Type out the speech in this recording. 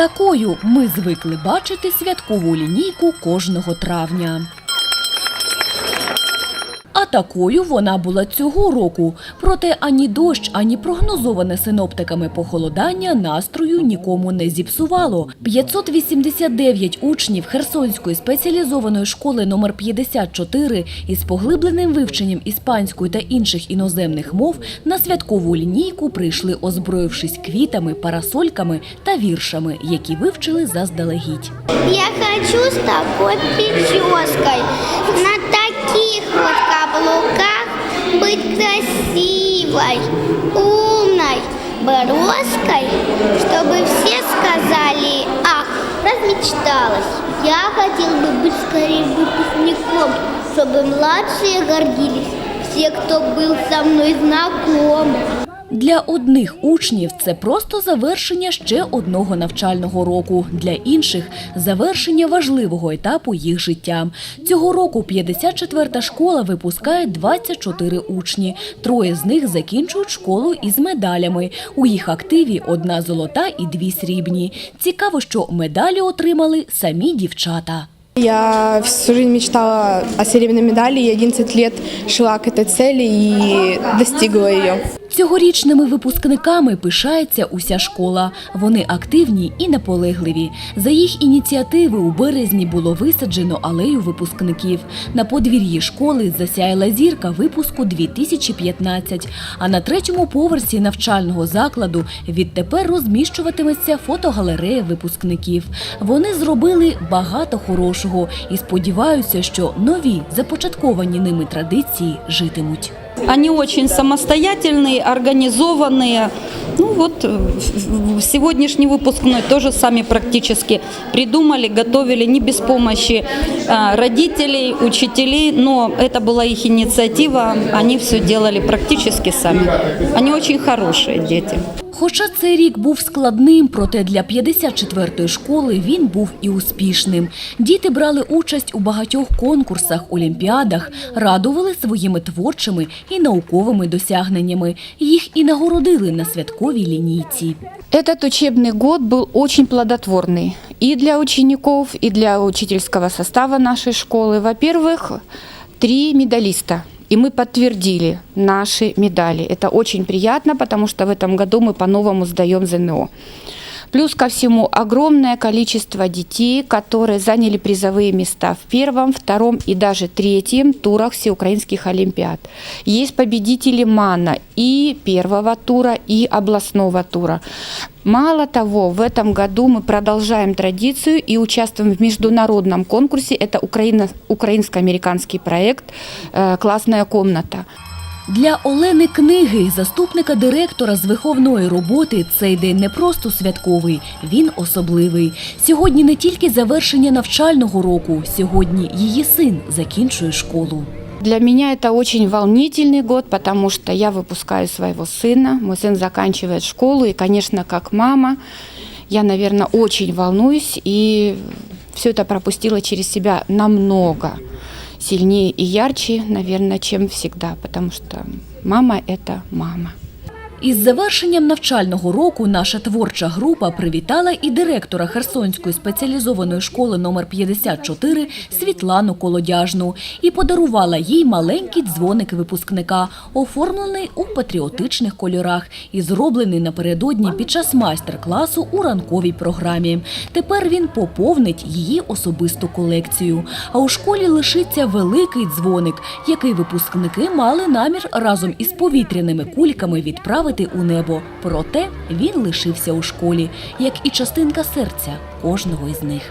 Такою ми звикли бачити святкову лінійку кожного травня. Такою вона була цього року. Проте ані дощ, ані прогнозоване синоптиками похолодання настрою нікому не зіпсувало. 589 учнів Херсонської спеціалізованої школи номер 54 із поглибленим вивченням іспанської та інших іноземних мов на святкову лінійку прийшли озброївшись квітами, парасольками та віршами, які вивчили заздалегідь. Я хочу с такой прической, на таких вот каблуках быть красивой, умной, броской, чтобы все сказали, ах, размечталась. Я хотел бы быть скорее выпускником, чтобы младшие гордились, все, кто был со мной знаком. Для одних учнів це просто завершення ще одного навчального року. Для інших завершення важливого етапу їх життя. Цього року 54-та школа випускає 24 учні. Троє з них закінчують школу із медалями. У їх активі одна золота і дві срібні. Цікаво, що медалі отримали самі дівчата. Я всю жизнь мечтала о серебряной медали и 11 лет шла к этой цели и достигла ее. Цьогорічними випускниками пишається уся школа. Вони активні і наполегливі. За їх ініціативи у березні було висаджено алею випускників. На подвір'ї школи засяяла зірка випуску 2015. А на третьому поверсі навчального закладу відтепер розміщуватиметься фотогалерея випускників. Вони зробили багато хорошого і сподіваються, що нові започатковані ними традиції житимуть. Они очень самостоятельные, организованные. Ну вот э, в- в- сегодняшний выпускной тоже сами практически придумали, готовили не без помощи а, родителей, учителей, но это была их инициатива, они все делали практически сами. Они очень хорошие дети. Хоча цей рік був складним, проте для 54-ї школи він був і успішним. Діти брали участь у багатьох конкурсах, олімпіадах, радували своїми творчими і науковими досягненнями. Їх і нагородили на святковій лінійці. Этот учебный год был очень плодотворный и для учеников, и для учительского состава нашей школы. Во-первых, три медалиста. И мы подтвердили наши медали. Это очень приятно, потому что в этом году мы по-новому сдаем ЗНО. Плюс ко всему огромное количество детей, которые заняли призовые места в первом, втором и даже третьем турах всеукраинских олимпиад. Есть победители МАНа и первого тура, и областного тура. Мало того, в этом году мы продолжаем традицию и участвуем в международном конкурсе. Это Украина, украинско-американский проект э, «Классная комната». Для Олени Книги, заступника директора з виховної роботи, цей день не просто святковий, він особливий. Сьогодні не тільки завершення навчального року, сьогодні її син закінчує школу. Для меня это очень волнительный год, потому что я выпускаю своего сына. Мой сын заканчивает школу, и, конечно, как мама, я, наверное, очень волнуюсь и все это пропустила через себя намного сильнее и ярче, наверное, чем всегда, потому что мама – это мама. Із завершенням навчального року наша творча група привітала і директора Херсонської спеціалізованої школи номер 54 Світлану Колодяжну і подарувала їй маленький дзвоник випускника, оформлений у патріотичних кольорах і зроблений напередодні під час майстер-класу у ранковій програмі. Тепер він поповнить її особисту колекцію. А у школі лишиться великий дзвоник, який випускники мали намір разом із повітряними кульками відправити у небо. Проте він лишився у школі, як і частинка серця кожного із них.